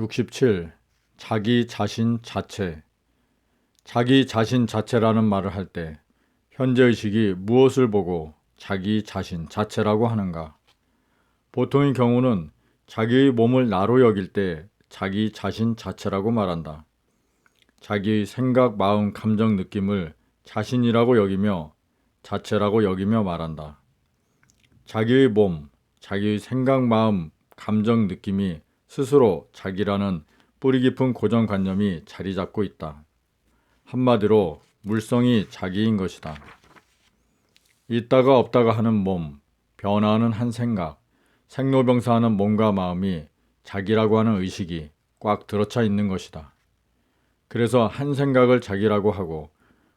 67. 자기 자신 자체. 자기 자신 자체라는 말을 할 때 현재의식이 무엇을 보고 자기 자신 자체라고 하는가? 보통의 경우는 자기의 몸을 나로 여길 때 자기 자신 자체라고 말한다. 자기의 생각, 마음, 감정, 느낌을 자신이라고 여기며 자체라고 여기며 말한다. 자기의 몸, 자기의 생각, 마음, 감정, 느낌이 스스로 자기라는 뿌리 깊은 고정관념이 자리 잡고 있다. 한마디로 물성이 자기인 것이다. 있다가 없다가 하는 몸, 변화하는 한 생각, 생로병사하는 몸과 마음이 자기라고 하는 의식이 꽉 들어차 있는 것이다. 그래서 한 생각을 자기라고 하고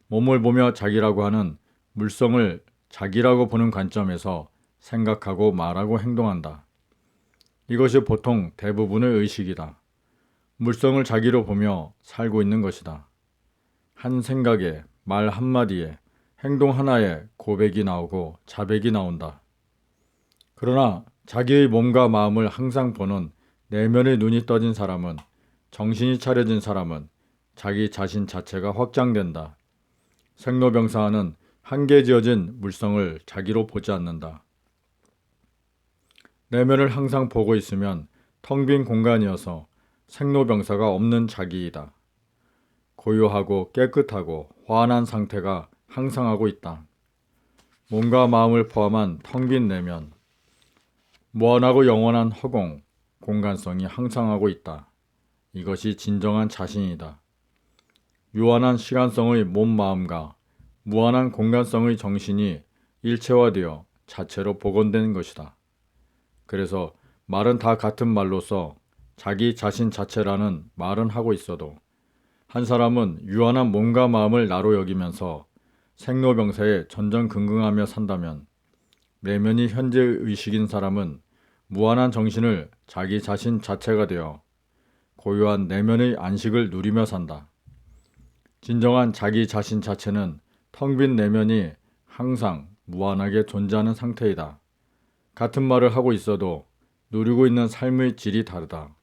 몸을 보며 자기라고 하는 물성을 자기라고 보는 관점에서 생각하고 말하고 행동한다. 이것이 보통 대부분의 의식이다. 물성을 자기로 보며 살고 있는 것이다. 한 생각에, 말 한마디에, 행동 하나에 고백이 나오고 자백이 나온다. 그러나 자기의 몸과 마음을 항상 보는 내면의 눈이 떠진 사람은, 정신이 차려진 사람은 자기 자신 자체가 확장된다. 생로병사하는 한계 지어진 물성을 자기로 보지 않는다. 내면을 항상 보고 있으면 텅 빈 공간이어서 생로병사가 없는 자기이다. 고요하고 깨끗하고 환한 상태가 항상 하고 있다. 몸과 마음을 포함한 텅 빈 내면, 무한하고 영원한 허공, 공간성이 항상 하고 있다. 이것이 진정한 자신이다. 유한한 시간성의 몸 마음과 무한한 공간성의 정신이 일체화되어 자체로 복원되는 것이다. 그래서 말은 다 같은 말로서 자기 자신 자체라는 말은 하고 있어도 한 사람은 유한한 몸과 마음을 나로 여기면서 생로병사에 전전긍긍하며 산다면 내면이 현재 의식인 사람은 무한한 정신을 자기 자신 자체가 되어 고요한 내면의 안식을 누리며 산다. 진정한 자기 자신 자체는 텅 빈 내면이 항상 무한하게 존재하는 상태이다. 같은 말을 하고 있어도 누리고 있는 삶의 질이 다르다.